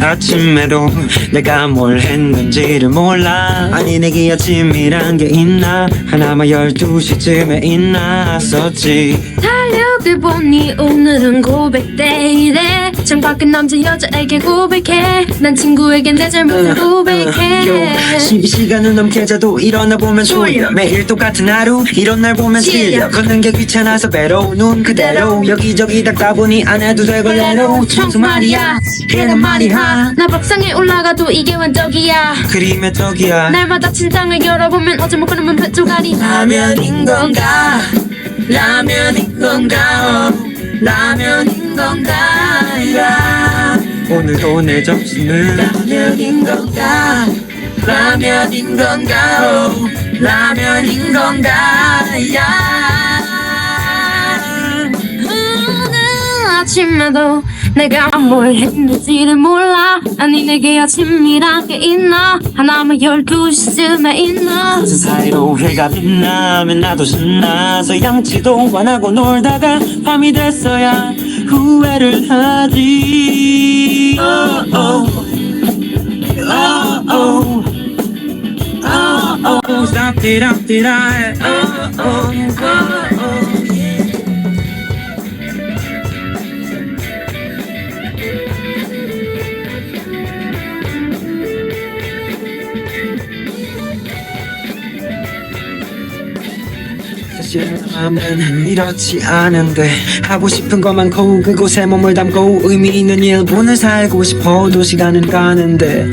아침에도 내가 뭘 했는지를 몰라. 아니 내게 아침이란 게 있나? 하나만 열두 시쯤에 있나? 썼지. 달력을 보니 오늘은 고백 데이래 창밖은 남자 여자에게 고백해. 난 친구에겐 내 잘못을 고백해. 시, 시간은 넘게 자도 일어나 보면 졸려 매일 똑같은 하루 이런 날 보면 질려 걷는 게 귀찮아서 배로 눈 그대로. 여기저기 닦다 보니 안 해도 되고 레로. 청소 말이야. 걔는 말이야. 나 밥상에 올라가도 이게 완벽이야. 그림의 떡이야. 날마다 침상을 열어보면 어제 먹고 남은 뱃조가리 라면인 건가? 라면인 건가? 어, 라면인 건가 야. 오늘도 내 점심은 라면인 건가? 라면인 건가? 어, 라면인 건가? 야. 오늘 아침에도 내가 뭘 했는지를 몰라. 아니 내게 아침이란 게 있나? 하나만 열두 시쯤에 있나? 무슨 사이로 해가 빛나면 나도 신나서 양치도 안 하고 놀다가 밤이 됐어야 후회를 하지 oh, oh. Oh, oh. Oh, oh. Stop it, stop it, I- oh, oh, oh, oh. 사실 마음은 이렇지 않은데 하고 싶은 것 많고 그곳에 몸을 담고 의미 있는 일본을 살고 싶어도 시간은 가는데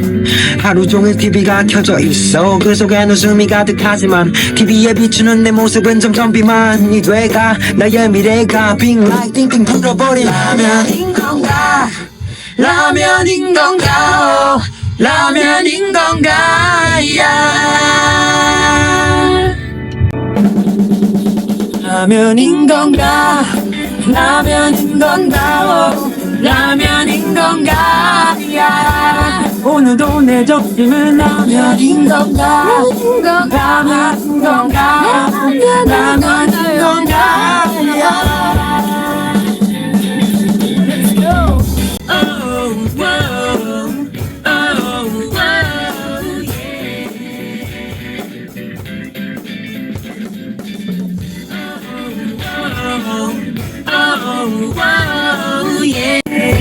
하루 종일 TV가 켜져 있어. 그 속엔 웃음이 가득하지만 TV에 비추는 내 모습은 점점 비만이 돼가. 나의 미래가 빙 라이 띵띵 불어버린 라면인 건가? 라면인 건가? 어, 라면인 건가? 야. 라면인 건가? 라면인 건가? 어, 라면인 건가? 야 오늘도 내 점심은 라면인 건가? 라면인 건가 Oh, yeah.